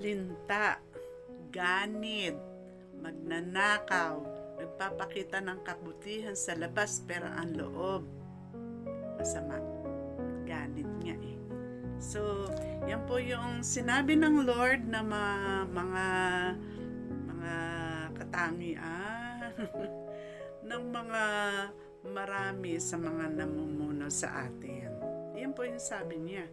linta, ganid, magnanakaw, nagpapakita ng kabutihan sa labas pero ang loob masama. Ganid nga eh. So, yan po yung sinabi ng Lord na ma- mga mga katangian ng mga marami sa mga namumuno sa atin. Yan po yung sabi niya.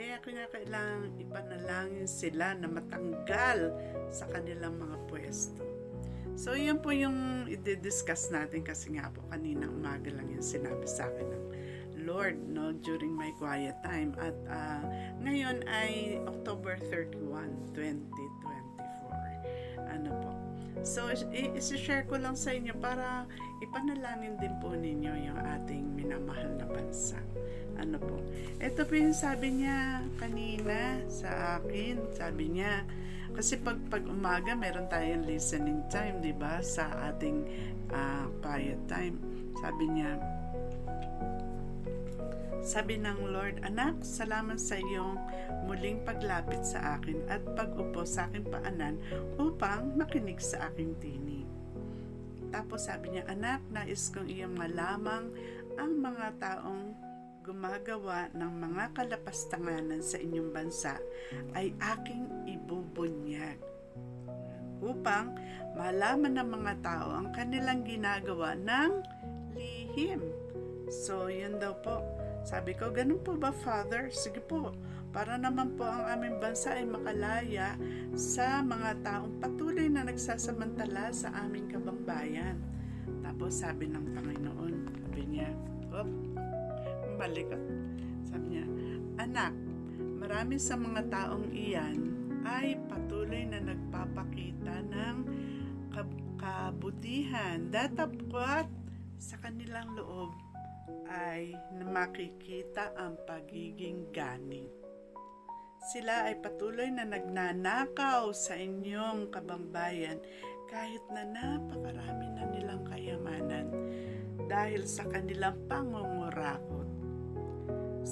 Kaya kailangan ipanalangin sila na matanggal sa kanilang mga pwesto. So, yan po yung i-discuss natin kasi nga po kanina umaga lang yung sinabi sa akin ng Lord no during my quiet time at ah, ngayon ay October 31, 2024. Ano po? So, i- isi-share ko lang sa inyo para ipanalangin din po ninyo yung ating minamahal na bansa. Ano po? Ito po yung sabi niya kanina sa akin. Sabi niya, kasi pag, pag umaga, meron tayong listening time, di ba? Sa ating ah, quiet time. Sabi niya, sabi ng Lord, Anak, salamat sa iyong muling paglapit sa akin at pag-upo sa aking paanan upang makinig sa aking tinig. Tapos sabi niya, Anak, nais kong iyong malamang ang mga taong gumagawa ng mga kalapastanganan sa inyong bansa ay aking ibubunyag upang malaman ng mga tao ang kanilang ginagawa ng lihim. So, yun daw po. Sabi ko, ganun po ba, Father? Sige po, para naman po ang aming bansa ay makalaya sa mga taong patuloy na nagsasamantala sa aming kabangbayan. Tapos sabi ng Panginoon, sabi niya, op, ako. Sabi niya, anak, marami sa mga taong iyan ay patuloy na nagpapakita ng kab- kabutihan datapwat sa kanilang loob ay makikita ang pagiging ganit. Sila ay patuloy na nagnanakaw sa inyong kabangbayan kahit na napakarami na nilang kayamanan dahil sa kanilang pangungurakot.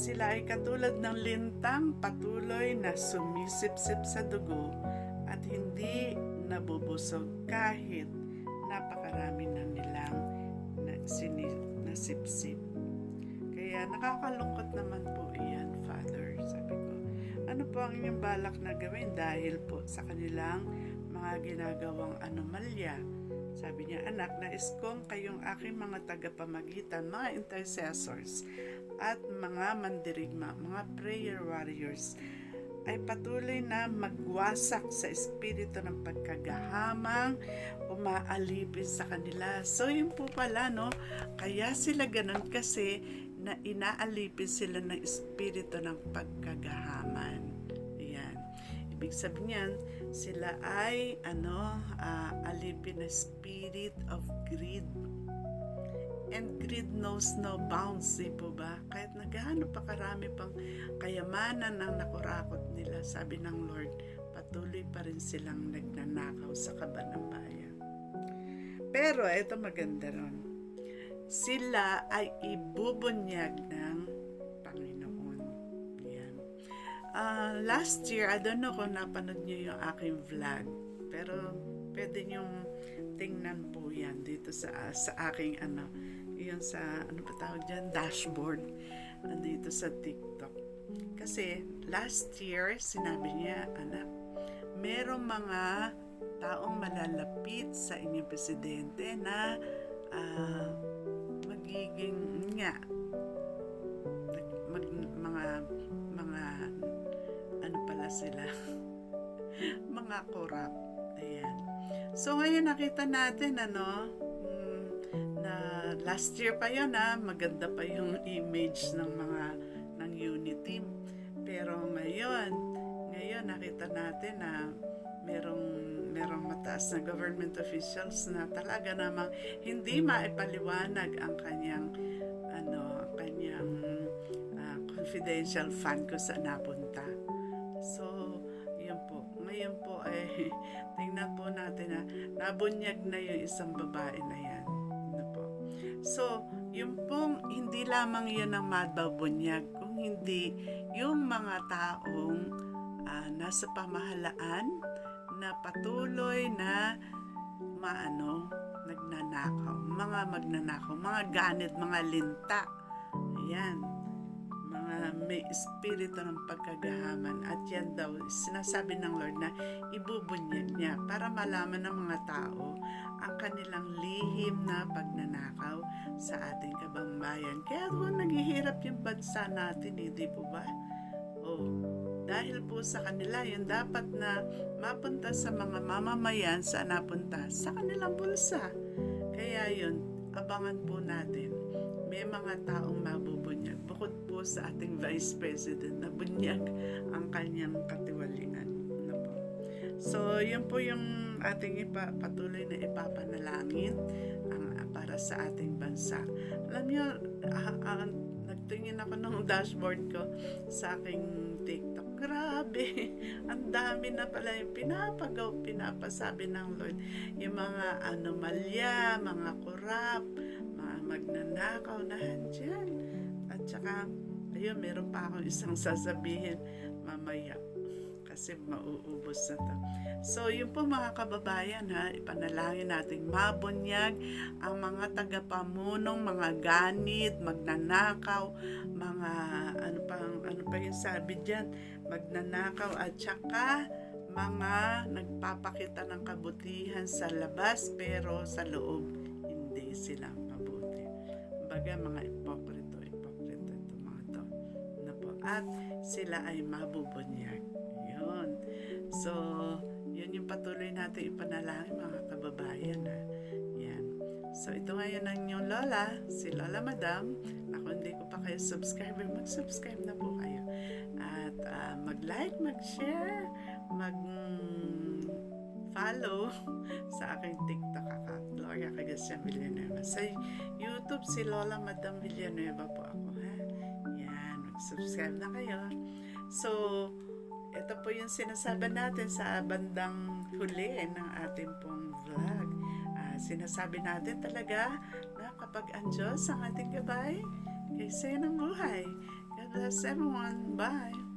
Sila ay katulad ng lintang patuloy na sumisipsip sa dugo at hindi nabubusog kahit napakarami na nilang na, nasipsip. Kaya nakakalungkot naman po iyan, Father, sabi ko. Ano po ang inyong balak na gawin dahil po sa kanilang mga ginagawang anomalya? Sabi niya, anak, nais kong kayong aking mga tagapamagitan, mga intercessors, at mga mandirigma, mga prayer warriors, ay patuloy na magwasak sa espiritu ng pagkagahamang umaalipin sa kanila. So, yun po pala, no? Kaya sila ganun kasi na inaalipin sila ng espiritu ng pagkagahaman. Ayan. Ibig sabihin niyan, sila ay ano, ah, alipin na spirit of greed. And greed knows no bounds, di po ba? Kahit naghahanap pa karami pang kayamanan ng nakurakot nila, sabi ng Lord, patuloy pa rin silang nagnanakaw sa kaba ng bayan. Pero ito maganda ron. Sila ay ibubunyag ng Ah, last year, I don't know kung napanood niyo yung aking vlog. Pero pwede niyong tingnan po yan dito sa sa aking ano, yung sa ano pa tawag dyan, dashboard dito sa TikTok. Kasi last year, sinabi niya, anak, merong mga taong malalapit sa inyong presidente na ah, magiging nga pala sila. Mga korap ayan. So ngayon nakita natin ano mm, na last year pa yun ha maganda pa yung image ng mga ng unity. Pero ngayon ngayon nakita natin na merong merong mataas na government officials na talaga namang hindi maipaliwanag ang kanyang ano ang kanyang ah, confidential fund kung saan napunta. Nabunyag na yung isang babae na yan. Ano po. So, yung pong hindi lamang yun ang mababunyag, kung hindi yung mga taong ah, nasa pamahalaan na patuloy na maano, nagnanakaw, mga magnanakaw, mga ganit, mga linta. Ayan, mga may espiritu ng pagkagahaman at yan daw, sinasabi ng Lord na ibubunyag niya para malaman ng mga tao ang kanilang lihim na pagnanakaw sa ating kabangbayan. Kaya doon naghihirap yung bansa natin, hindi po ba? Oh, dahil po sa kanila, yun dapat na mapunta sa mga mamamayan sa napunta sa kanilang bulsa. Kaya yun, abangan po natin. May mga taong mabubunyag. Po sa ating Vice President na bunyag ang kanyang katiwalian. Ano po. So, yun po yung ating ipa, patuloy na ipapanalangin ang, para sa ating bansa. Alam niyo, ah, ah, nagtingin ako ng dashboard ko sa aking TikTok. Grabe, ang dami na pala yung pinapagaw, pinapasabi ng Lord. Yung mga anomalya, mga kurap, mga magnanakaw na dyan. At saka, ayun, meron pa akong isang sasabihin mamaya kasi mauubos na to. So, yun po mga kababayan ha, ipanalangin natin mabunyag ang mga tagapamunong, mga ganit, magnanakaw, mga ano pa, ano pa yung sabi dyan, magnanakaw at saka mga nagpapakita ng kabutihan sa labas pero sa loob hindi sila mabuti. Baga mga ipokrito, At sila ay mabubunyag. Yun. So, yun yung patuloy natin ipanalangin mga kababayan. Ha? Yan. So, ito ngayon ang inyong lola, si Lola Madam. Ako hindi ko pa kayo subscriber, mag-subscribe na po kayo. At ah, mag-like, mag-share, mag-follow sa aking TikTok account, Gloria Cagacian Villanueva. Sa YouTube, si Lola Madam Villanueva po ako. Mag-subscribe na kayo. So, ito po yung sinasabi natin sa bandang huli ng ating pong vlog. Ah, sinasabi natin talaga na kapag ang Diyos ang ating gabay, kaysa ng buhay. God bless everyone. Bye!